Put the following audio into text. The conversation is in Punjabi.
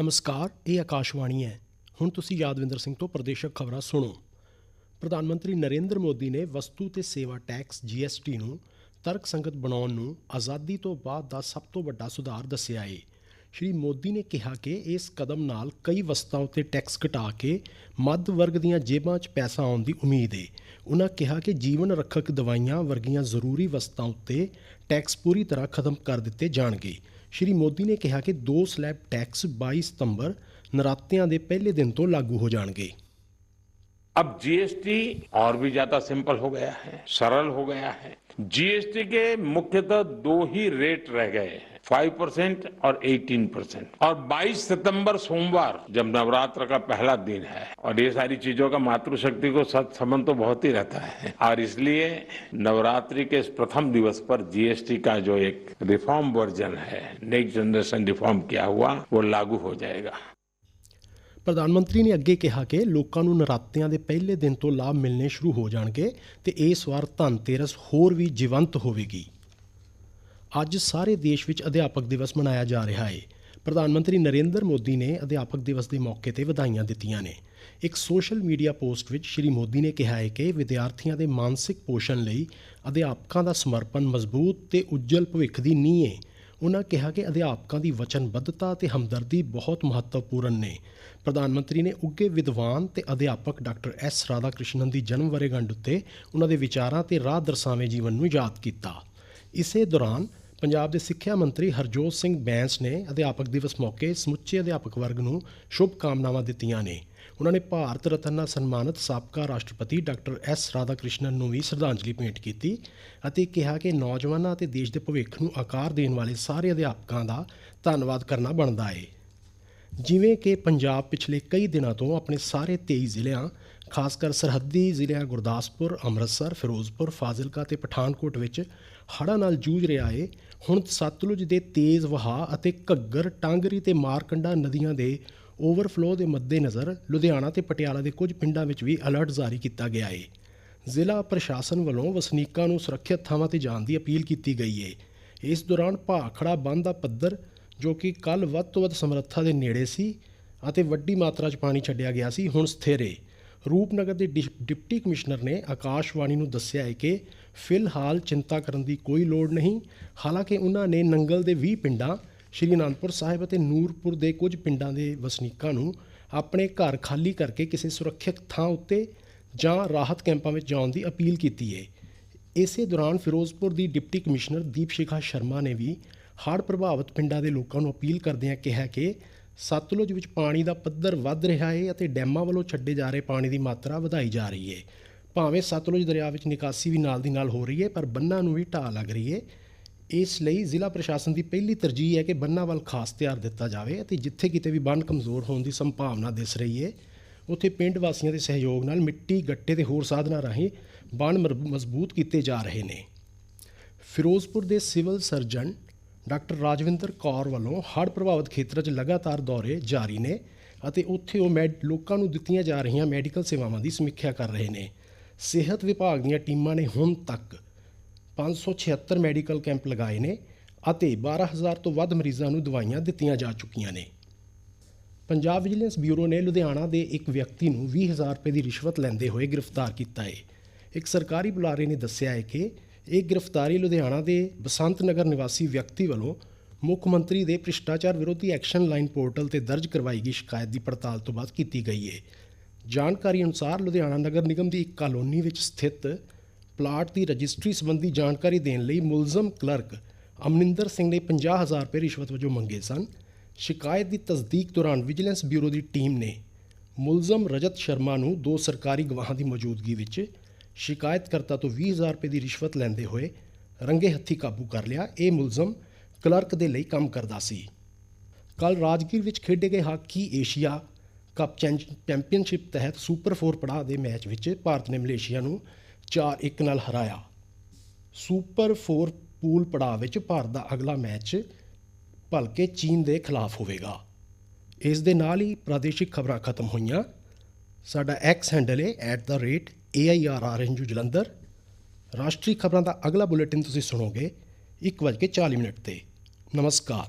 ਨਮਸਕਾਰ, ਇਹ ਆਕਾਸ਼ਵਾਣੀ ਹੈ। ਹੁਣ ਤੁਸੀਂ ਯਾਦਵਿੰਦਰ ਸਿੰਘ ਤੋਂ ਪ੍ਰਦੇਸ਼ਕ ਖਬਰਾਂ ਸੁਣੋ। ਪ੍ਰਧਾਨ ਮੰਤਰੀ ਨਰਿੰਦਰ ਮੋਦੀ ਨੇ ਵਸਤੂ ਤੇ ਸੇਵਾ ਟੈਕਸ GST ਨੂੰ ਤਰਕਸੰਗਤ ਬਣਾਉਣ ਨੂੰ ਆਜ਼ਾਦੀ ਤੋਂ ਬਾਅਦ ਦਾ ਸਭ ਤੋਂ ਵੱਡਾ ਸੁਧਾਰ ਦੱਸਿਆ ਏ। ਸ਼੍ਰੀ ਮੋਦੀ ਨੇ ਕਿਹਾ ਕਿ ਇਸ ਕਦਮ ਨਾਲ ਕਈ ਵਸਤਾਂ ਉੱਤੇ ਟੈਕਸ ਘਟਾ ਕੇ ਮੱਧ ਵਰਗ ਦੀਆਂ ਜੇਬਾਂ 'ਚ ਪੈਸਾ ਆਉਣ ਦੀ ਉਮੀਦ ਏ। ਉਹਨਾਂ ਕਿਹਾ ਕਿ ਜੀਵਨ ਰੱਖਕ ਦਵਾਈਆਂ ਵਰਗੀਆਂ ਜ਼ਰੂਰੀ ਵਸਤਾਂ ਉੱਤੇ ਟੈਕਸ ਪੂਰੀ ਤਰ੍ਹਾਂ ਖਤਮ ਕਰ ਦਿੱਤੇ ਜਾਣਗੇ। ਸ਼੍ਰੀ ਮੋਦੀ ਨੇ ਕਿਹਾ ਕਿ ਦੋ ਸਲੈਬ ਟੈਕਸ 22 ਸਤੰਬਰ ਨਰਾਤਿਆਂ ਦੇ ਪਹਿਲੇ ਦਿਨ ਤੋਂ ਲਾਗੂ ਹੋ ਜਾਣਗੇ अब जीएसटी और भी ज्यादा सिंपल हो गया है सरल हो गया है जीएसटी के मुख्यतः दो ही रेट रह गए हैं परसेंट और एटीन परसेंट और 22 सितंबर सोमवार, जब नवरात्र का पहला दिन है, और ये सारी चीज़ों का मातृशक्ति को सत संबंध तो बहुत ही रहता है। और इसलिए नवरात्रि के इस प्रथम दिवस पर जीएसटी का जो एक रिफॉर्म वर्जन है नेक्स्ट जनरेशन रिफॉर्म किया हुआ, वो लागू हो जाएगा। ਪ੍ਰਧਾਨ ਮੰਤਰੀ ਨੇ ਅੱਗੇ ਕਿਹਾ ਕਿ ਲੋਕਾਂ ਨੂੰ ਨਰਾਤਿਆਂ ਦੇ ਪਹਿਲੇ ਦਿਨ ਤੋਂ ਲਾਭ ਮਿਲਣੇ ਸ਼ੁਰੂ ਹੋ ਜਾਣਗੇ ਤੇ ਇਸ ਵਾਰ ਧਨਤੇਰਸ ਹੋਰ ਵੀ ਜੀਵੰਤ ਹੋਵੇਗੀ। ਅੱਜ ਸਾਰੇ ਦੇਸ਼ ਵਿੱਚ ਅਧਿਆਪਕ ਦਿਵਸ ਮਨਾਇਆ ਜਾ ਰਿਹਾ ਹੈ ਪ੍ਰਧਾਨ ਮੰਤਰੀ ਨਰਿੰਦਰ ਮੋਦੀ ਨੇ ਅਧਿਆਪਕ ਦਿਵਸ ਦੇ ਮੌਕੇ ਤੇ ਵਧਾਈਆਂ ਦਿੱਤੀਆਂ ਨੇ। ਇੱਕ ਸੋਸ਼ਲ ਮੀਡੀਆ ਪੋਸਟ ਵਿੱਚ ਸ਼੍ਰੀ ਮੋਦੀ ਨੇ ਕਿਹਾ ਹੈ ਕਿ ਵਿਦਿਆਰਥੀਆਂ ਦੇ ਮਾਨਸਿਕ ਪੋਸ਼ਣ ਲਈ ਅਧਿਆਪਕਾਂ ਦਾ ਸਮਰਪਣ ਮਜ਼ਬੂਤ ਤੇ ਉੱਜਲ ਭਵਿੱਖ ਦੀ ਨੀਂਹ ਹੈ ਉਹਨਾਂ ਕਿਹਾ ਕਿ ਅਧਿਆਪਕਾਂ ਦੀ ਵਚਨਬੱਧਤਾ ਤੇ ਹਮਦਰਦੀ ਬਹੁਤ ਮਹੱਤਵਪੂਰਨ ਨੇ। ਪ੍ਰਧਾਨ ਮੰਤਰੀ ਨੇ ਉੱਗੇ ਵਿਦਵਾਨ ਤੇ ਅਧਿਆਪਕ ਡਾਕਟਰ ਐਸ ਰਾਧਾ ਕ੍ਰਿਸ਼ਨਨ ਦੀ ਜਨਮ ਵਰੇਗੰਢ ਉੱਤੇ ਉਹਨਾਂ ਦੇ ਵਿਚਾਰਾਂ ਤੇ ਰਾਹ ਦਰਸਾਵੇਂ ਜੀਵਨ ਨੂੰ ਯਾਦ ਕੀਤਾ। ਇਸੇ ਦੌਰਾਨ ਪੰਜਾਬ ਦੇ ਸਿੱਖਿਆ ਮੰਤਰੀ ਹਰਜੋਤ ਸਿੰਘ ਬੈਂਸ ਨੇ ਅਧਿਆਪਕ ਦਿਵਸ ਮੌਕੇ ਸਮੁੱਚੇ ਅਧਿਆਪਕ ਵਰਗ ਨੂੰ ਸ਼ੁਭ ਕਾਮਨਾਵਾਂ ਦਿੱਤੀਆਂ ਨੇ। ਉਹਨਾਂ ਨੇ ਭਾਰਤ ਰਤਨ ਨਾਲ ਸਨਮਾਨਿਤ ਸਾਬਕਾ ਰਾਸ਼ਟਰਪਤੀ ਡਾਕਟਰ ਐਸ ਰਾਧਾ ਕ੍ਰਿਸ਼ਨਨ ਨੂੰ ਵੀ ਸ਼ਰਧਾਂਜਲੀ ਭੇਂਟ ਕੀਤੀ ਅਤੇ ਕਿਹਾ ਕਿ ਨੌਜਵਾਨਾਂ ਅਤੇ ਦੇਸ਼ ਦੇ ਭਵਿੱਖ ਨੂੰ ਆਕਾਰ ਦੇਣ ਵਾਲੇ ਸਾਰੇ ਅਧਿਆਪਕਾਂ ਦਾ ਧੰਨਵਾਦ ਕਰਨਾ ਬਣਦਾ ਹੈ ਜਿਵੇਂ ਕਿ ਪੰਜਾਬ ਪਿਛਲੇ ਕਈ ਦਿਨਾਂ ਤੋਂ ਆਪਣੇ ਸਾਰੇ 23 ਜ਼ਿਲ੍ਹਿਆਂ ਖਾਸ ਕਰ ਸਰਹੱਦੀ ਜ਼ਿਲ੍ਹਿਆਂ ਗੁਰਦਾਸਪੁਰ, ਅੰਮ੍ਰਿਤਸਰ, ਫਿਰੋਜ਼ਪੁਰ, ਫਾਜ਼ਿਲਕਾ ਤੇ ਪਠਾਨਕੋਟ ਵਿੱਚ ਹੜ੍ਹਾਂ ਨਾਲ ਜੂਝ ਰਿਹਾ ਏ ਹੁਣ ਸਤਲੁਜ ਦੇ ਤੇਜ਼ ਵਹਾਅ ਅਤੇ ਘੱਗਰ, ਟਾਂਗਰੀ ਤੇ ਮਾਰਕੰਡਾ ਨਦੀਆਂ ਦੇ ਓਵਰਫਲੋ ਦੇ ਮੱਦੇਨਜ਼ਰ ਲੁਧਿਆਣਾ ਤੇ ਪਟਿਆਲਾ ਦੇ ਕੁਝ ਪਿੰਡਾਂ ਵਿੱਚ ਵੀ ਅਲਰਟ ਜਾਰੀ ਕੀਤਾ ਗਿਆ ਹੈ ਜ਼ਿਲ੍ਹਾ ਪ੍ਰਸ਼ਾਸਨ ਵੱਲੋਂ ਵਸਨੀਕਾਂ ਨੂੰ ਸੁਰੱਖਿਅਤ ਥਾਵਾਂ ਤੇ ਜਾਣ ਦੀ ਅਪੀਲ ਕੀਤੀ ਗਈ ਹੈ ਇਸ ਦੌਰਾਨ ਭਾਖੜਾ ਬੰਦ ਦਾ ਪੱਧਰ, ਜੋ ਕਿ ਕੱਲ ਵੱਧ ਤੋਂ ਵੱਧ ਸਮਰੱਥਾ ਦੇ ਨੇੜੇ ਸੀ ਅਤੇ ਵੱਡੀ ਮਾਤਰਾ 'ਚ ਪਾਣੀ ਛੱਡਿਆ ਗਿਆ ਸੀ, ਹੁਣ ਸਥਿਰ ਹੈ ਰੂਪਨਗਰ ਦੇ ਡਿ- ਡਿਪਟੀ ਕਮਿਸ਼ਨਰ ਨੇ ਆਕਾਸ਼ਵਾਣੀ ਨੂੰ ਦੱਸਿਆ ਹੈ ਕਿ ਫਿਲਹਾਲ ਚਿੰਤਾ ਕਰਨ ਦੀ ਕੋਈ ਲੋੜ ਨਹੀਂ। ਹਾਲਾਂਕਿ ਉਹਨਾਂ ਨੇ ਨੰਗਲ ਦੇ 20 ਪਿੰਡਾਂ ਸ਼੍ਰੀ ਅਨੰਦਪੁਰ ਸਾਹਿਬ ਅਤੇ ਨੂਰਪੁਰ ਦੇ ਕੁਝ ਪਿੰਡਾਂ ਦੇ ਵਸਨੀਕਾਂ ਨੂੰ ਆਪਣੇ ਘਰ ਖਾਲੀ ਕਰਕੇ ਕਿਸੇ ਸੁਰੱਖਿਅਤ ਥਾਂ ਉੱਤੇ ਜਾਂ ਰਾਹਤ ਕੈਂਪਾਂ ਵਿੱਚ ਜਾਣ ਦੀ ਅਪੀਲ ਕੀਤੀ ਹੈ ਇਸੇ ਦੌਰਾਨ ਫਿਰੋਜ਼ਪੁਰ ਦੀ ਡਿਪਟੀ ਕਮਿਸ਼ਨਰ ਦੀਪਸ਼ਿਖਾ ਸ਼ਰਮਾ ਨੇ ਵੀ ਹੜ੍ਹ ਪ੍ਰਭਾਵਿਤ ਪਿੰਡਾਂ ਦੇ ਲੋਕਾਂ ਨੂੰ ਅਪੀਲ ਕਰਦਿਆਂ ਕਿਹਾ ਕਿ ਸਤਲੁਜ ਵਿੱਚ ਪਾਣੀ ਦਾ ਪੱਧਰ ਵੱਧ ਰਿਹਾ ਹੈ ਅਤੇ ਡੈਮਾਂ ਵੱਲੋਂ ਛੱਡੇ ਜਾ ਰਹੇ ਪਾਣੀ ਦੀ ਮਾਤਰਾ ਵਧਾਈ ਜਾ ਰਹੀ ਹੈ ਭਾਵੇਂ ਸਤਲੁਜ ਦਰਿਆ ਵਿੱਚ ਨਿਕਾਸੀ ਵੀ ਨਾਲ ਦੀ ਨਾਲ ਹੋ ਰਹੀ ਹੈ ਪਰ ਬੰਨਾਂ ਨੂੰ ਵੀ ਢਾਹ ਲੱਗ ਰਹੀ ਹੈ ਇਸ ਲਈ ਜ਼ਿਲ੍ਹਾ ਪ੍ਰਸ਼ਾਸਨ ਦੀ ਪਹਿਲੀ ਤਰਜੀਹ ਹੈ ਕਿ ਬੰਨਾਂ ਵੱਲ ਖਾਸ ਧਿਆਨ ਦਿੱਤਾ ਜਾਵੇ ਅਤੇ ਜਿੱਥੇ ਕਿਤੇ ਵੀ ਬੰਨ ਕਮਜ਼ੋਰ ਹੋਣ ਦੀ ਸੰਭਾਵਨਾ ਦਿਸ ਰਹੀ ਹੈ, ਉੱਥੇ ਪਿੰਡ ਵਾਸੀਆਂ ਦੇ ਸਹਿਯੋਗ ਨਾਲ ਮਿੱਟੀ, ਗੱਟੇ ਤੇ ਹੋਰ ਸਾਧਨਾਂ ਰਾਹੀਂ ਬੰਨ ਮਰ- ਮਜ਼ਬੂਤ ਕੀਤੇ ਜਾ ਰਹੇ ਨੇ। ਫਿਰੋਜ਼ਪੁਰ ਦੇ civil surgeon doctor Rajwinder Kaur ਵੱਲੋਂ ਹੜ੍ਹ ਪ੍ਰਭਾਵਿਤ ਖੇਤਰਾਂ 'ਚ ਲਗਾਤਾਰ ਦੌਰੇ ਜਾਰੀ ਨੇ ਅਤੇ ਉੱਥੇ ਉਹ ਮੈਡ, ਲੋਕਾਂ ਨੂੰ ਦਿੱਤੀਆਂ ਜਾ ਰਹੀਆਂ ਮੈਡੀਕਲ ਸੇਵਾਵਾਂ ਦੀ ਸਮੀਖਿਆ ਕਰ ਰਹੇ ਨੇ। ਸਿਹਤ ਵਿਭਾਗ ਦੀਆਂ ਟੀਮਾਂ ਨੇ ਹੁਣ ਤੱਕ 576 ਮੈਡੀਕਲ ਕੈਂਪ ਲਗਾਏ ਨੇ ਅਤੇ 12000 ਤੋਂ ਵੱਧ ਮਰੀਜ਼ਾਂ ਨੂੰ ਦਵਾਈਆਂ ਦਿੱਤੀਆਂ ਜਾ ਚੁੱਕੀਆਂ ਨੇ। ਪੰਜਾਬ ਵਿਜੀਲੈਂਸ ਬਿਊਰੋ ਨੇ ਲੁਧਿਆਣਾ ਦੇ ਇੱਕ ਵਿਅਕਤੀ ਨੂੰ 20000 ਰੁਪਏ ਦੀ ਰਿਸ਼ਵਤ ਲੈਂਦੇ ਹੋਏ ਗ੍ਰਿਫਤਾਰ ਕੀਤਾ ਹੈ ਇੱਕ ਸਰਕਾਰੀ ਬੁਲਾਰੇ ਨੇ ਦੱਸਿਆ ਹੈ ਕਿ ਇਹ ਗ੍ਰਿਫਤਾਰੀ ਲੁਧਿਆਣਾ ਦੇ ਬਸੰਤ ਨਗਰ ਨਿਵਾਸੀ ਵਿਅਕਤੀ ਵੱਲੋਂ ਮੁੱਖ ਮੰਤਰੀ ਦੇ ਭ੍ਰਿਸ਼ਟਾਚਾਰ ਵਿਰੋਧੀ ਐਕਸ਼ਨ ਲਾਈਨ ਪੋਰਟਲ ਤੇ ਦਰਜ ਕਰਵਾਈ ਗਈ ਸ਼ਿਕਾਇਤ ਦੀ ਪੜਤਾਲ ਤੋਂ ਬਾਅਦ ਕੀਤੀ ਗਈ ਹੈ ਜਾਣਕਾਰੀ ਅਨੁਸਾਰ ਲੁਧਿਆਣਾ ਨਗਰ ਨਿਗਮ ਦੀ ਇੱਕ ਕਾਲੋਨੀ ਵਿੱਚ ਸਥਿਤ ਪਲਾਟ ਦੀ ਰਜਿਸਟਰੀ ਸੰਬੰਧੀ ਜਾਣਕਾਰੀ ਦੇਣ ਲਈ ਮੁਲਜ਼ਮ ਕਲਰਕ ਅਮਨਿੰਦਰ ਸਿੰਘ ਨੇ 50000 ਰੁਪਏ ਰਿਸ਼ਵਤ ਵਜੋਂ ਮੰਗੇ ਸਨ। ਸ਼ਿਕਾਇਤ ਦੀ ਤਸਦੀਕ ਦੌਰਾਨ ਵਿਜੀਲੈਂਸ ਬਿਊਰੋ ਦੀ ਟੀਮ ਨੇ ਮੁਲਜ਼ਮ ਰਜਤ ਸ਼ਰਮਾ ਨੂੰ ਦੋ ਸਰਕਾਰੀ ਗਵਾਹਾਂ ਦੀ ਮੌਜੂਦਗੀ ਵਿੱਚ ਸ਼ਿਕਾਇਤਕਰਤਾ ਤੋਂ 20000 ਰੁਪਏ ਦੀ ਰਿਸ਼ਵਤ ਲੈਂਦੇ ਹੋਏ ਰੰਗੇ ਹੱਥੀ ਕਾਬੂ ਕਰ ਲਿਆ। ਇਹ ਮੁਲਜ਼ਮ ਕਲਰਕ ਦੇ ਲਈ ਕੰਮ ਕਰਦਾ ਸੀ। ਕੱਲ ਰਾਜਗੀਰ ਵਿੱਚ ਖੇਡੇ ਗਏ ਹਾਕੀ ਏਸ਼ੀਆ ਕੱਪ ਚੈਂਜ- ਚੈਂਪੀਅਨਸ਼ਿਪ ਤਹਿਤ ਸੁਪਰ 4 ਪੜਾਅ ਦੇ ਮੈਚ ਵਿੱਚ ਭਾਰਤ ਨੇ ਮਲੇਸ਼ੀਆ ਨੂੰ 4-1 ਨਾਲ ਹਰਾਇਆ। ਸੁਪਰ 4 ਪੂਲ ਪੜਾਅ ਵਿੱਚ ਭਾਰਤ ਦਾ ਅਗਲਾ ਮੈਚ ਭਲਕੇ ਚੀਨ ਦੇ ਖਿਲਾਫ ਹੋਵੇਗਾ। ਇਸ ਦੇ ਨਾਲ ਹੀ ਪ੍ਰਾਦੇਸ਼ਿਕ ਖਬਰਾਂ ਖਤਮ ਹੋਈਆਂ। ਸਾਡਾ ਐਕਸ ਹੈਂਡਲ ਹੈ @airrnju ਜਲੰਧਰ। ਰਾਸ਼ਟਰੀ ਖਬਰਾਂ ਦਾ ਅਗਲਾ ਬੁਲੇਟਿਨ ਤੁਸੀਂ ਸੁਣੋਗੇ 1:40 ਮਿੰਟ ਤੇ। ਨਮਸਕਾਰ।